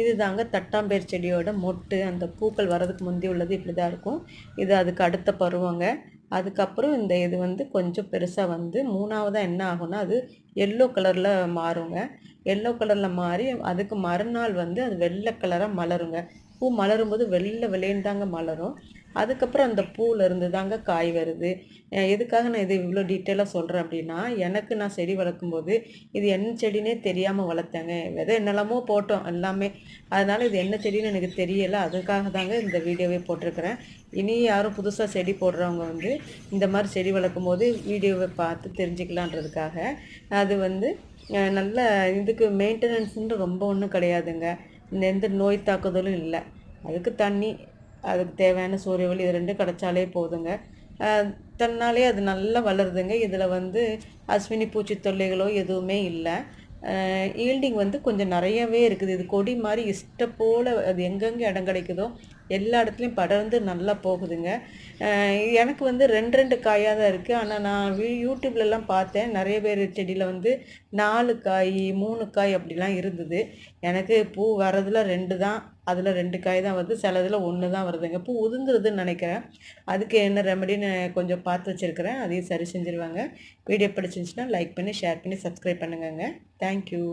இது தாங்க தட்டாம்பேர் செடியோட மொட்டு. அந்த பூக்கள் வர்றதுக்கு முந்தி உள்ளது இப்படி தான் இருக்கும். இது அதுக்கு அடுத்த பருவங்க. அதுக்கப்புறம் இந்த இது வந்து கொஞ்சம் பெருசாக வந்து மூணாவதாக என்ன ஆகும்னா அது எல்லோ கலரில் மாறுங்க. எல்லோ கலரில் மாறி அதுக்கு மறுநாள் வந்து அது வெள்ளை கலராக மலருங்க. பூ மலரும்போது வெள்ளை வெளியேன்னு தாங்க மலரும். அதுக்கப்புறம் அந்த பூவிலேருந்து தாங்க காய் வருது. எதுக்காக நான் இது இவ்வளோ டீட்டெயிலாக சொல்கிறேன் அப்படின்னா எனக்கு நான் செடி வளர்க்கும்போது இது என்ன செடினே தெரியாமல் வளர்த்தேங்க. விதை என்னெல்லாமோ போட்டோம் எல்லாமே. அதனால் இது என்ன செடின்னு எனக்கு தெரியலை. அதுக்காக தாங்க இந்த வீடியோவே போட்டிருக்கிறேன். இனி யாரும் புதுசாக செடி போடுறவங்க வந்து இந்த மாதிரி செடி வளர்க்கும் போது வீடியோவை பார்த்து தெரிஞ்சுக்கலான்றதுக்காக. அது வந்து நல்ல இதுக்கு மெயின்டெனன்ஸுன்னு ரொம்ப ஒன்றும் கிடையாதுங்க. இந்த எந்த நோய் தாக்குதலும் இல்லை. அதுக்கு தண்ணி அதுக்கு தேவையான சூரிய ஒளி இது ரெண்டும் கிடச்சாலே போதுங்க. தன்னாலே அது நல்லா வளருதுங்க. இதில் வந்து அஸ்வினி பூச்சி தொல்லைகளோ எதுவுமே இல்லை. ஈல்டிங் வந்து கொஞ்சம் நிறையவே இருக்குது. இது கொடி மாதிரி இஷ்ட போல் அது எங்கெங்கே இடம் கிடைக்குதோ எல்லா இடத்துலையும் படர்ந்து நல்லா போகுதுங்க. எனக்கு வந்து ரெண்டு ரெண்டு காயாக தான் இருக்குது ஆனால் நான் யூடியூப்லலாம் பார்த்தேன். நிறைய பேர் செடியில் வந்து நாலு காய் மூணு காய் அப்படிலாம் இருந்தது. எனக்கு பூ வர்றதுல ரெண்டு தான் அதில் ரெண்டு காய் தான் வருது. சிலதில் ஒன்று தான் வருதுங்க. பூ உதுந்துருதுன்னு நினைக்கிறேன். அதுக்கு என்ன ரெமடின்னு கொஞ்சம் பார்த்து வச்சுருக்கிறேன். அதையும் சரி செஞ்சுருவாங்க. வீடியோ பிடிச்சிருந்துச்சுன்னா லைக் பண்ணி ஷேர் பண்ணி சப்ஸ்கிரைப் பண்ணுங்கங்க. தேங்க்யூ